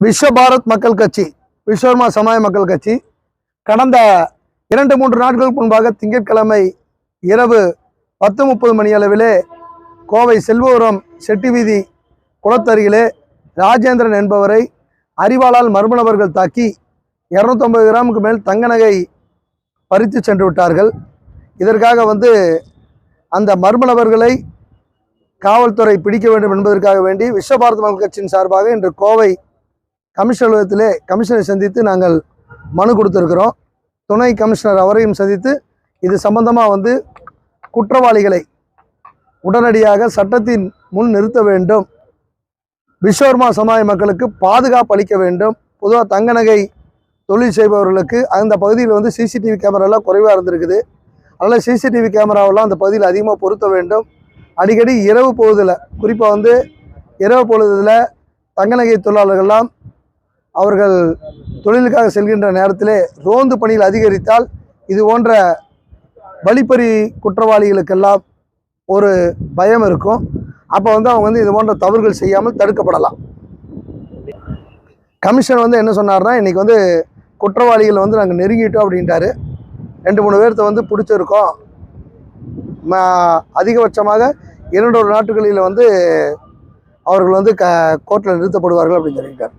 விஸ்வ பாரத் மக்கள் கட்சி விஸ்வர்மா சமாய மக்கள் கட்சி கடந்த இரண்டு மூன்று நாட்களுக்கு முன்பாக திங்கட்கிழமை இரவு பத்து முப்பது மணி அளவிலே கோவை செல்வபுரம் செட்டி வீதி குளத்தருகிலே ராஜேந்திரன் என்பவரை அறிவாளால் மர்ம நபர்கள் தாக்கி இரநூத்தம்பது கிராமுக்கு மேல் தங்க நகை பறித்து சென்று விட்டார்கள். இதற்காக வந்து அந்த மர்ம நபர்களை காவல்துறை பிடிக்க வேண்டும் என்பதற்காக வேண்டி விஸ்வபாரத் மக்கள் கட்சியின் சார்பாக இன்று கோவை கமிஷனர் அலுவலகத்திலே கமிஷனை சந்தித்து நாங்கள் மனு கொடுத்துருக்கிறோம். துணை கமிஷனர் அவரையும் சந்தித்து இது சம்பந்தமாக வந்து குற்றவாளிகளை உடனடியாக சட்டத்தின் முன் நிறுத்த வேண்டும். விஸ்வர்மா சமுதாய மக்களுக்கு பாதுகாப்பு அளிக்க வேண்டும். பொதுவாக தங்க நகை தொழில் செய்பவர்களுக்கு அந்த பகுதியில் வந்து சிசிடிவி கேமராலாம் குறைவாக இருந்திருக்குது. அதனால் சிசிடிவி கேமராவெல்லாம் அந்த பகுதியில் அதிகமாக பொருத்த வேண்டும். அடிக்கடி இரவு பொழுதில் குறிப்பாக வந்து இரவு பொழுதில் தங்க நகை தொழிலாளர்கள்லாம் அவர்கள் தொழிலுக்காக செல்கின்ற நேரத்திலே ரோந்து பணியில் அதிகரித்தால் இது போன்ற வழிப்பறி குற்றவாளிகளுக்கெல்லாம் ஒரு பயம் இருக்கும். அப்போ வந்து அவங்க வந்து இது போன்ற தவறுகள் செய்யாமல் தடுக்கப்படலாம். கமிஷன் வந்து என்ன சொன்னார்னா இன்னைக்கு வந்து குற்றவாளிகளை வந்து நாங்கள் நெருங்கிட்டோம் அப்படின்ட்டாரு. ரெண்டு மூணு பேர்த்த வந்து பிடிச்சிருக்கோம். அதிகபட்சமாக இரண்டொரு நாட்டுகளில் வந்து அவர்கள் வந்து க கோர்ட்டில் நிறுத்தப்படுவார்கள் அப்படின்னு சொல்லியிருக்காரு.